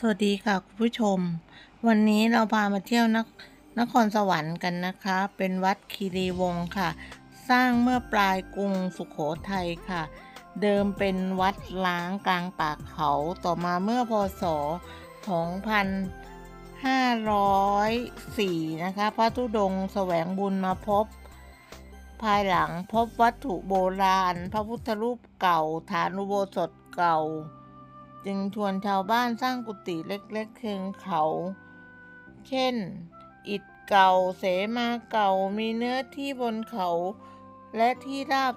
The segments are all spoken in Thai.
สวัสดีค่ะคุณผู้ชม วันนี้เราพามาเที่ยวนคนครสวรรค์กันนะคะ เป็นวัดคีรีวงศ์ค่ะ สร้างเมื่อปลายกรุงสุขโขทัยค่ะ เดิมเป็นวัดล้างกลางป่าเขาต่อมาเมื่อพศ 2504 นะคะ พระธุดงแสวงบุญมาพบ ภายหลังพบวัตถุโบราณ พระพุทธรูปเก่าฐานุโบสถเก่า จึงชวนชาวบ้านสร้างกุฏิเล็กๆเชิงเขา เช่น อิฐเก่าเสมาเก่ามีเนื้อที่บนเขา และที่ราบ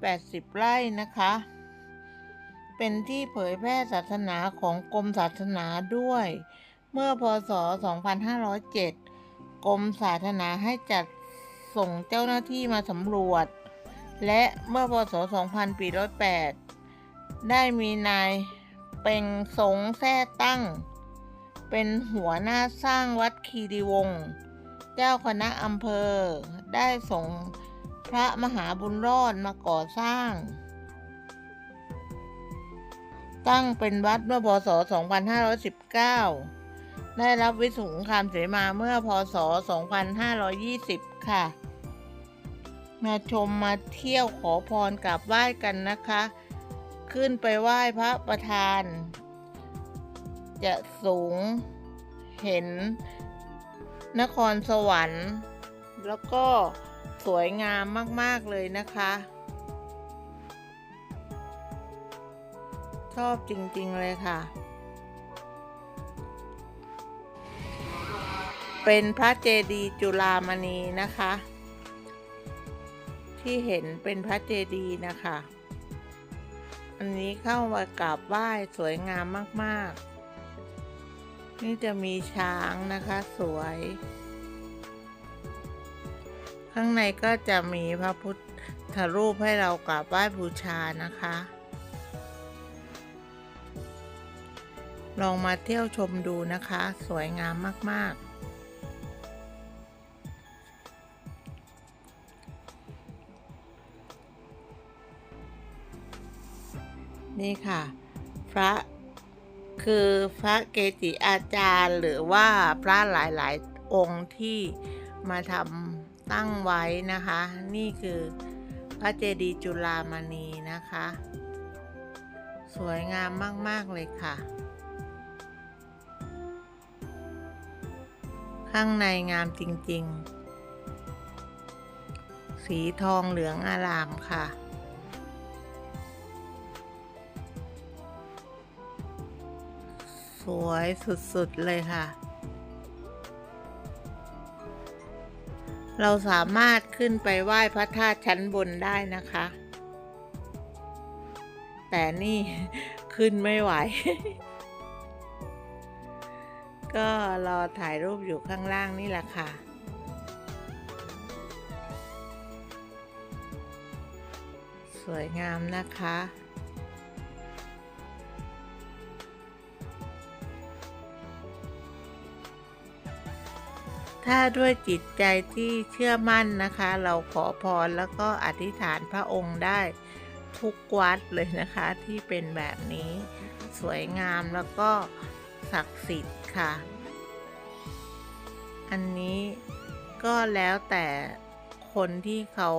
280 ไร่นะคะ เป็นที่เผยแพร่ศาสนาของกรมศาสนาด้วย เมื่อพศ 2507 กรมศาสนาให้จัดส่งเจ้าหน้าที่มาสำรวจ และเมื่อพศ 2408 ได้มีนาย เป่งสงแท้ตั้ง เป็นหัวหน้าสร้างวัดคีรีวงศ์เจ้าคณะอำเภอได้ส่งพระมหาบุญรอดมาก่อสร้าง ตั้งเป็นวัดเมื่อพศ 2519 ได้รับวิสุงคามเสมาเมื่อพศ 2520 ค่ะ มาชมมาเที่ยวขอพรกราบไหว้กันนะคะ ขึ้นไปไหว้พระประธาน จะสูงเห็นนครสวรรค์ แล้วก็สวยงามมาก ๆ เลยนะคะ ชอบจริง ๆ เลยค่ะ เป็นพระเจดีย์จุฬามณีนะคะ ที่เห็นเป็นพระเจดีย์นะคะ อันนี้เข้ามากราบไหว้สวยงามมาก ๆ นี่จะมีช้างนะคะสวย ข้างในก็จะมีพระพุทธรูปให้เรากราบไหว้บูชานะคะ ลองมาเที่ยวชมดูนะคะ สวยงามมาก ๆ นี่ค่ะ พระคือพระเกจิอาจารย์หรือว่าพระหลายๆ องค์ที่มาทำตั้งไว้นะคะ นี่คือพระเจดีย์จุฬามณีนะคะ สวยงามมาก ๆ เลยค่ะ ข้างในงามจริง ๆ สีทองเหลืองอารามค่ะ วยสุด ๆ เลยค่ะ เราสามารถขึ้นไปไหว้พระธาตุชั้นบนได้นะคะ แต่นี่ขึ้นไม่ไหว ก็รอถ่ายรูปอยู่ข้างล่างนี่แหละค่ะสวยงามนะคะ ถ้าด้วยจิตใจที่เชื่อมั่นนะคะ เราขอพรแล้วก็อธิษฐานพระองค์ได้ทุกวัดเลยนะคะที่เป็นแบบนี้ สวยงามแล้วก็ศักดิ์สิทธิ์ค่ะ อันนี้ก็แล้วแต่คนที่เขา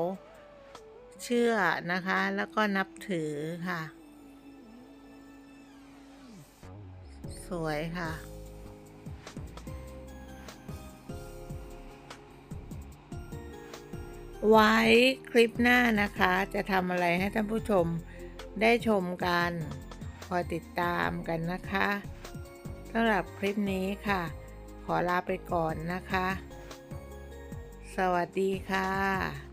เชื่อนะคะ แล้วก็นับถือค่ะ สวยค่ะ ไว้คลิปหน้านะคะ จะทำอะไรให้ท่านผู้ชมได้ชมกันคอยติดตามกันนะคะสำหรับคลิปนี้ค่ะ ขอลาไปก่อนนะคะ สวัสดีค่ะ